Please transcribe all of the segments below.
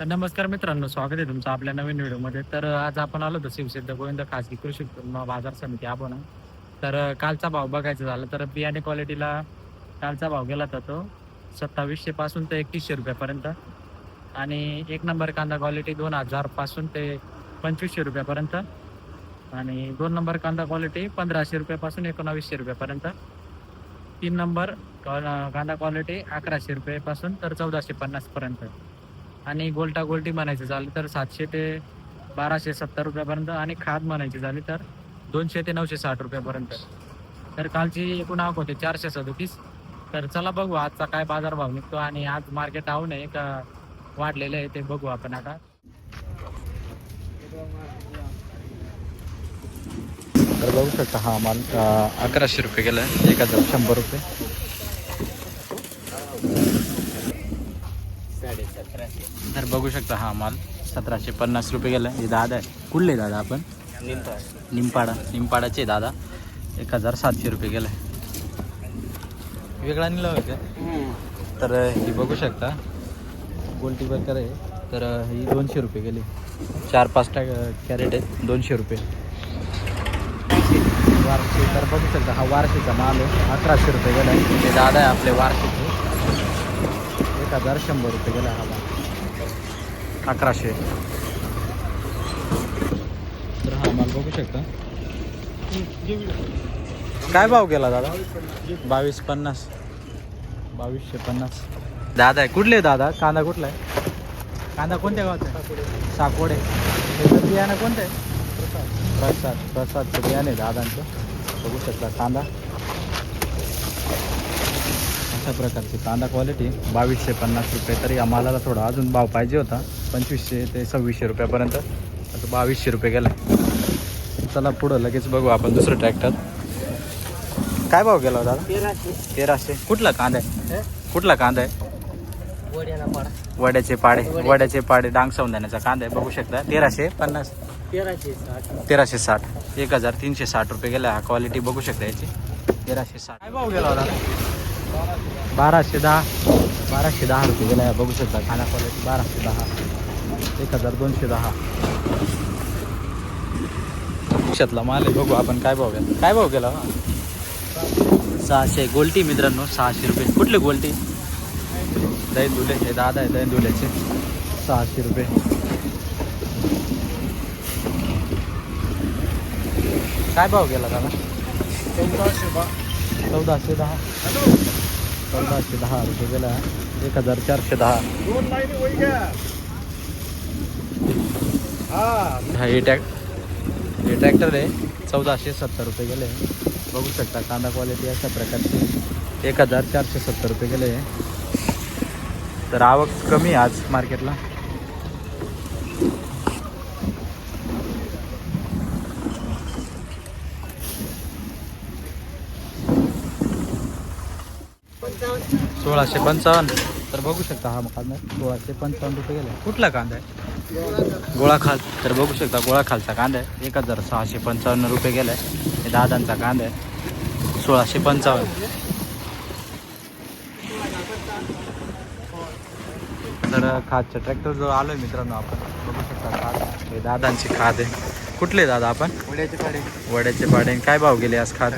तर नमस्कार मित्रांनो स्वागत आहे तुमचं आपल्या नवीन व्हिडिओमध्ये. तर आज आपण आलो होतो शिवसिद्ध गोविंद खासगी कृषी उत्पन्न बाजार समिती आपण. तर कालचा भाव बघायचा झाला तर बियाणे क्वालिटीला कालचा भाव गेला होता तो सत्तावीसशे पासून ते एकतीसशे रुपयापर्यंत. आणि एक नंबर कांदा क्वालिटी दोन हजारपासून ते पंचवीसशे रुपयापर्यंत. आणि दोन नंबर कांदा क्वालिटी पंधराशे रुपयापासून एकोणावीसशे रुपयापर्यंत. तीन नंबर कांदा क्वालिटी अकराशे रुपयापासून तर चौदाशे पन्नासपर्यंत. आणि गोल्टा गोल्टी म्हणायचं झालं तर सातशे ते बाराशे सत्तर रुपयापर्यंत आणि खाद म्हणायची झाली तर दोनशे ते नऊशे साठ रुपयापर्यंत. तर कालची एकूण आवक होते चारशे सदोतीस. तर चला बघू आजचा काय बाजारभाव निघतो आणि आज मार्केट डाऊन आहे का वाढलेलं आहे ते बघू आपण आता. तर बघू शकता हा माल अकराशे रुपये गेला एक हजार शंभर रुपये. तर बघू शकता हा माल. सतराशे पन्नास रुपये गेला. हे दादा आहे. कुठले दादा आपण? निमपाडा. निमपाडाचे दादा. एक हजार सातशे रुपये गेलाय वेगळा निला का? तर ही बघू शकता. गोल्टी बकर आहे? तर ही दोनशे रुपये गेली. चार पाच टा कॅरेट आहे दोनशे रुपये. वारशी तर बघू शकता हा वारशीचा माल आहे. अकराशे रुपये गेला. आहे हे दादा आहे आपले वारशेचे एक हजार शंभर रुपये गेला हा माल. अकराशे. तर हा माल बघू शकता. काय भाव गेला दादा? बावीस पन्नास. बावीसशे पन्नास. दादा आहे कुठले दादा? कांदा कुठला आहे? कांदा कोणत्या गावात आहे? साकोडे. त्याचं बियाणं कोणतं आहे? प्रसाद. प्रसादचं बियाणं दादांचं. बघू शकता कांदा. अशा प्रकारची कांदा क्वालिटी बावीसशे पन्नास रुपये तरी आम्हाला थोडा अजून भाव पाहिजे होता. पंचवीसशे ते सव्वीसशे रुपयापर्यंत. आता बावीसशे रुपये गेला. चला पुढं लगेच बघू आपण दुसरं ट्रॅक्टर काय भाव गेला होता दादा? तेराशे. तेराशे. कुठला कांदा आहे? कुठला कांदा आहे? वड्याचे पाडे. वड्याचे पाडे डांग सौंदाण्याचा कांदा आहे. बघू शकता. तेराशे पन्नास. तेराशे साठ. तेराशे साठ. एक हजार तीनशे साठ रुपये गेला. हा क्वालिटी बघू शकता याची. तेराशे साठ. काय भाव गेला होता बाराशे दहा. बाराशे दहा रुपये गेला आहे बघू शकता. खाना क्वालिटी बाराशे दहा. एक हजार दोनशे दहा. रिक्षातला माल आहे. बघू आपण काय भाव गेला. काय भाव गेला हो? सहाशे. गोल्टी मित्रांनो सहाशे रुपये. कुठले गोल्टी? दही दुले हे दादा आहे दही दुल्याचे सहाशे रुपये. काय भाव गेला दादा? चौदाशे दहा. चौदाशे दहा रुपये गेला. एक हजार चारशे दहा. हा हे टॅक हे ट्रॅक्टर आहे. चौदाशे सत्तर रुपये गेले. बघू शकता कांदा क्वालिटी अशा प्रकारची. एक हजार चारशे सत्तर रुपये गेले. तर आवक कमी आहे आज मार्केटला सोळाशे पंचावन्न. तर बघू शकता हा कांदा सोळाशे पंचावन्न रुपये गेले. कुठला कांदा आहे? गोळा खाल. तर बघू शकता गोळा खालचा कांदा आहे. एक हजार सहाशे पंचावन्न रुपये गेलाय हे दादांचा कांदा आहे. सोळाशे पंचावन्न. तर खादच्या ट्रॅक्टर जो आलोय मित्रांनो आपण. बघू शकता खाद. हे दादांची खाद आहे. कुठले दादा आपण? वड्याचे पाडे. वड्याचे पाडे. काय भाव गेले आज खाद?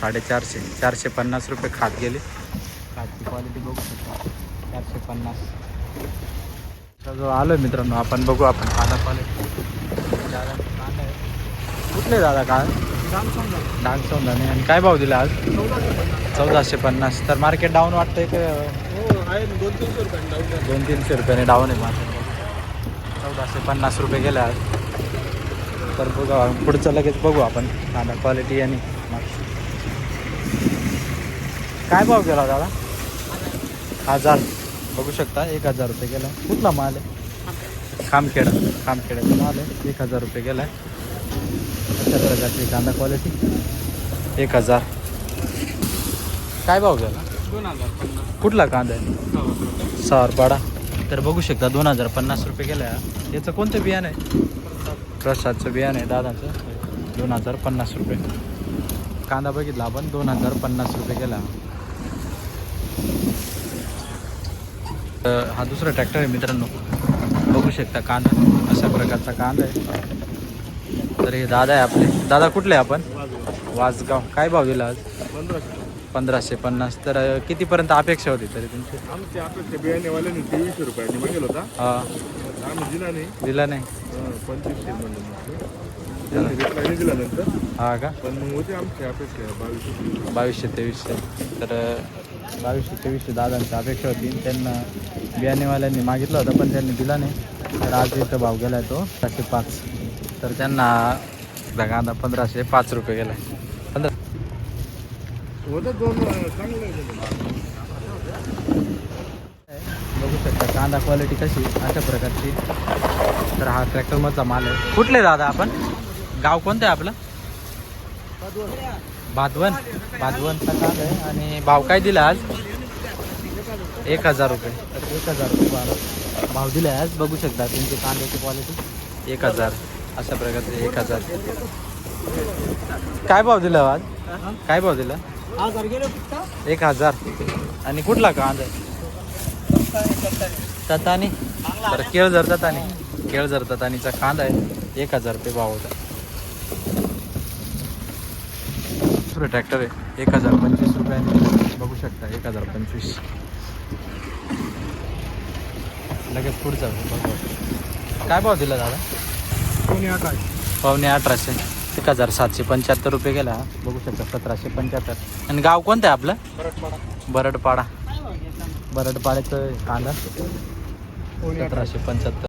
साडेचारशे. चारशे पन्नास रुपये खाद गेले. क्वालिटी बघू शकता. चारशे पन्नास. तर जो आलोय मित्रांनो आपण बघू आपण कांदा क्वालिटी दादा कांदा आहे. कुठले दादा का डांग सौंदाने आणि काय भाव दिला आज? चौदाशे पन्नास. तर मार्केट डाऊन वाटतंय की? हो आहे दोन तीनशे रुपये डाऊन द्या. दोन तीनशे रुपयाने डाऊन आहे मार्केट चौदाशे पन्नास रुपये गेले आज. तर बघा पुढचं लगेच बघू आपण कांदा क्वालिटी आणि. काय भाव गेला दादा? हजार. बघू शकता एक हजार रुपये गेला कुठला माल आहे? खामखेडा. खामखेड्याचा माल आहे. एक हजार रुपये गेला अशा प्रकारची कांदा क्वालिटी एक हजार. काय भाव गेला? दोन हजार कुठला कांदा आहे? सावरपाडा. तर बघू शकता दोन हजार पन्नास रुपये गेला याचं कोणतं बियाणं आहे? प्रसादचं बियाणं आहे दादाचं. दोन हजार पन्नास रुपये. कांदा बघितला आपण दोन हजार पन्नास रुपये गेला. हा दुसरा ट्रॅक्टर आहे मित्रांनो. बघू शकता कांदा. अशा प्रकारचा कांदा आहे. तर हे दादा आहे आपले. दादा कुठले आहे आपण? वासगाव. काय भाव दिला आज? पंधराशे. पन्नास. तर कितीपर्यंत अपेक्षा होती तरी तुमची? आमच्या आपल्या बियाणेवाल्याने तेवीसशे रुपयाने मागेल होता. हा. आम्ही दिला नाही. दिला नाही. हं, पंचवीसशे हा. का? पण मग होते आमची अपेक्षा बावीसशे बावीसशे तेवीसशे. तर बावीसशे तेवीसशे दादांची अपेक्षा होती. त्यांना बियाणेवाल्यांनी मागितलं होतं पण त्यांनी दिला नाही. तर आज इथं भाव गेला आहे तो सातशे पाच. तर त्यांना कांदा पंधराशे पाच रुपये गेला. पंधरा आहे बघू शकता कांदा क्वालिटी कशी अशा प्रकारची. तर हा ट्रॅक्टरमधला माल आहे. कुठले दादा आपण? गाव कोणतं आहे आपलं? भादवन भादवनचा काल आहे आणि भाव काय दिला आज? एक हजार रुपये. तर एक हजार रुपये भाव. भाव दिला आहे आज बघू शकता तुमची कांद्याची क्वालिटी एक हजार. अशा प्रकारचे एक हजार. काय भाव दिला आज? काय भाव दिला? एक हजार. आणि कुठला कांदा आहे? ततानी तर आणि ततानी जरतात ततानीचा कांदा आहे. एक हजार रुपये भाव होता. दुसरं ट्रॅक्टर आहे. एक हजार पंचवीस रुपयाने बघू शकता एक हजार पंचवीस. लगेच पुढचा. काय भाव दिला दादा? कोणी आता पावणे अठराशे. एक हजार सातशे पंच्याहत्तर रुपये गेला. बघू शकता सतराशे पंच्याहत्तर. आणि गाव कोणतं आहे आपलं? बरडपाडा. बरडपाड्याचं कांदा. सतराशे पंच्याहत्तर.